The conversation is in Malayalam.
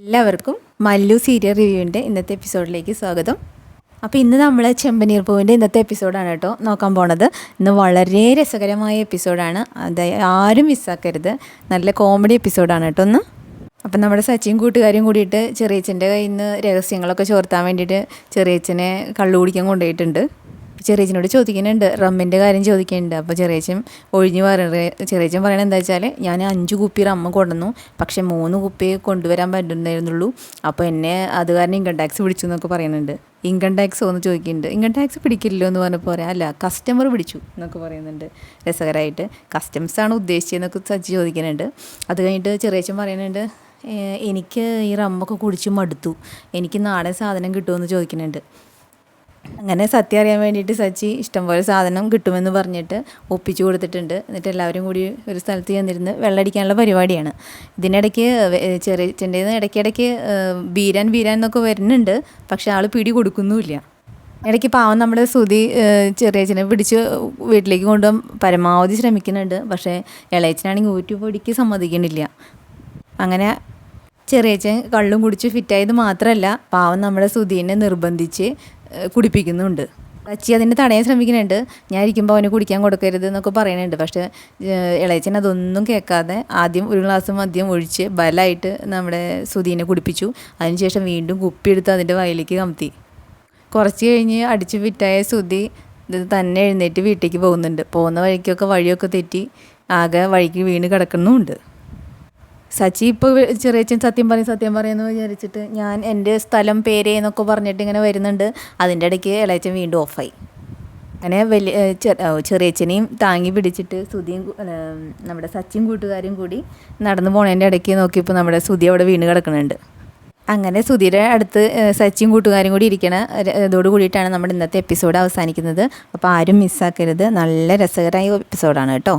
എല്ലാവർക്കും മല്ലു സീരിയൽ റിവ്യൂവിന്റെ ഇന്നത്തെ എപ്പിസോഡിലേക്ക് സ്വാഗതം. അപ്പോൾ ഇന്ന് നമ്മൾ ചെമ്പനീർ പൂവിന്റെ ഇന്നത്തെ എപ്പിസോഡാണ് കേട്ടോ നോക്കാൻ പോണത്. ഇന്ന് വളരെ രസകരമായ എപ്പിസോഡാണ് അത് ആരും മിസ്സാക്കരുത് നല്ല കോമഡി എപ്പിസോഡാണ് കേട്ടോ ഒന്ന് അപ്പം നമ്മുടെ സച്ചിൻ കൂട്ടുകാരും കൂടിയിട്ട് ചെറിയച്ചന്റെ കയ്യിൽ നിന്ന് രഹസ്യങ്ങളൊക്കെ ചോർത്താൻ വേണ്ടിയിട്ട് ചെറിയച്ചനെ കള്ളു കുടിക്കാൻ കൊണ്ടുപോയിട്ടുണ്ട്. ചെറിയച്ചനോട് ചോദിക്കുന്നുണ്ട് റമ്മിന്റെ കാര്യം ചോദിക്കുന്നുണ്ട്. അപ്പോൾ ചെറിയച്ചൻ ഒഴിഞ്ഞു പറയുന്നത് ചെറിയച്ചൻ പറയണത് എന്താ വെച്ചാൽ ഞാൻ അഞ്ച് കുപ്പി റമ്മ കൊണ്ടുവന്നു. പക്ഷേ മൂന്ന് കുപ്പി കൊണ്ടുവരാൻ പറ്റുന്നുണ്ടായിരുന്നുള്ളൂ അപ്പോൾ എന്നെ അത് കാരണം ഇൻകം ടാക്സ് പിടിച്ചു എന്നൊക്കെ പറയുന്നുണ്ട്. ഇൻകം ടാക്സ് ഒന്ന് ചോദിക്കുന്നുണ്ട്. ഇൻകം ടാക്സ് പിടിക്കില്ലല്ലോ എന്ന് പറഞ്ഞപ്പോൾ പറയാം അല്ല കസ്റ്റമർ പിടിച്ചു എന്നൊക്കെ പറയുന്നുണ്ട്. രസകരമായിട്ട് കസ്റ്റംസാണ് ഉദ്ദേശിച്ചതെന്നൊക്കെ സജ്ജ് ചോദിക്കുന്നുണ്ട്. അത് കഴിഞ്ഞിട്ട് ചെറിയച്ചൻ പറയുന്നുണ്ട് എനിക്ക് ഈ റമ്മൊക്കെ കുടിച്ച് മടുത്തു. എനിക്ക് നാടൻ സാധനം കിട്ടുമെന്ന് ചോദിക്കുന്നുണ്ട്. അങ്ങനെ സത്യം അറിയാൻ വേണ്ടിയിട്ട് സച്ചി ഇഷ്ടംപോലെ സാധനം കിട്ടുമെന്ന് പറഞ്ഞിട്ട് ഒപ്പിച്ചു കൊടുത്തിട്ടുണ്ട്. എന്നിട്ട് എല്ലാവരും കൂടി ഒരു സ്ഥലത്ത് ചെന്നിരുന്ന് വെള്ളടിക്കാനുള്ള പരിപാടിയാണ്. ഇതിനിടയ്ക്ക് ചെറിയ ഇടയ്ക്കിടയ്ക്ക് ഏഹ്, ബീരാൻ ബീരാൻ എന്നൊക്കെ വരുന്നുണ്ട്. പക്ഷെ ആൾ പിടി കൊടുക്കുന്നുമില്ല. ഇടയ്ക്ക് പാവം നമ്മുടെ സുതി ചെറിയച്ചനെ പിടിച്ച് വീട്ടിലേക്ക് കൊണ്ടുപോകാൻ പരമാവധി ശ്രമിക്കുന്നുണ്ട്. പക്ഷേ ഇളയച്ചനാണെങ്കിൽ ഊറ്റുപൊടിക്ക് സമ്മതിക്കണില്ല അങ്ങനെ ചെറിയച്ചൻ കള്ളും കുടിച്ച് ഫിറ്റായത് മാത്രമല്ല പാവം നമ്മുടെ സുധീനെ നിർബന്ധിച്ച് കുടിപ്പിക്കുന്നുണ്ട്. അച്ചി അതിനെ തടയാൻ ശ്രമിക്കുന്നുണ്ട്. ഞാൻ ഇരിക്കുമ്പോൾ അവന് കുടിക്കാൻ കൊടുക്കരുത് എന്നൊക്കെ പറയുന്നുണ്ട്. പക്ഷേ ഇളയച്ചൻ അതൊന്നും കേൾക്കാതെ ആദ്യം ഒരു ഗ്ലാസ് മദ്യം ഒഴിച്ച് ബലമായിട്ട് നമ്മുടെ സുധീനെ കുടിപ്പിച്ചു. അതിനുശേഷം വീണ്ടും കുപ്പിയെടുത്ത് അതിന്റെ വയലേക്ക് കമത്തി. കുറച്ച് കഴിഞ്ഞ് അടിച്ച് ഫിറ്റായ സുധി തന്നെ എഴുന്നേറ്റ് വീട്ടിലേക്ക് പോകുന്നുണ്ട്. പോകുന്ന വഴിക്കൊക്കെ വഴിയൊക്കെ തെറ്റി ആകെ വഴിക്ക് വീണ് കിടക്കുന്നുമുണ്ട്. സച്ചി ഇപ്പോൾ ചെറിയച്ചൻ സത്യം പറയും സത്യം പറയുമെന്ന് വിചാരിച്ചിട്ട് ഞാൻ എന്റെ സ്ഥലം പേര് എന്നൊക്കെ പറഞ്ഞിട്ട് ഇങ്ങനെ വരുന്നുണ്ട്. അതിന്റെ ഇടയ്ക്ക് ഇളയച്ചൻ വീണ്ടും ഓഫായി അങ്ങനെ വലിയ ചെറിയച്ഛനെയും താങ്ങി പിടിച്ചിട്ട് സുധിയും നമ്മുടെ സച്ചിയും കൂട്ടുകാരും കൂടി നടന്നു പോണതിന്റെ ഇടയ്ക്ക് നോക്കിയപ്പോൾ നമ്മുടെ സുധി അവിടെ വീണ് കിടക്കുന്നുണ്ട്. അങ്ങനെ സുധിയുടെ അടുത്ത് സച്ചിയും കൂട്ടുകാരും കൂടി ഇരിക്കണ ഇതോട് കൂടിയിട്ടാണ് നമ്മുടെ ഇന്നത്തെ എപ്പിസോഡ് അവസാനിക്കുന്നത്. അപ്പോൾ ആരും മിസ്സാക്കരുത് നല്ല രസകരമായ എപ്പിസോഡാണ് കേട്ടോ.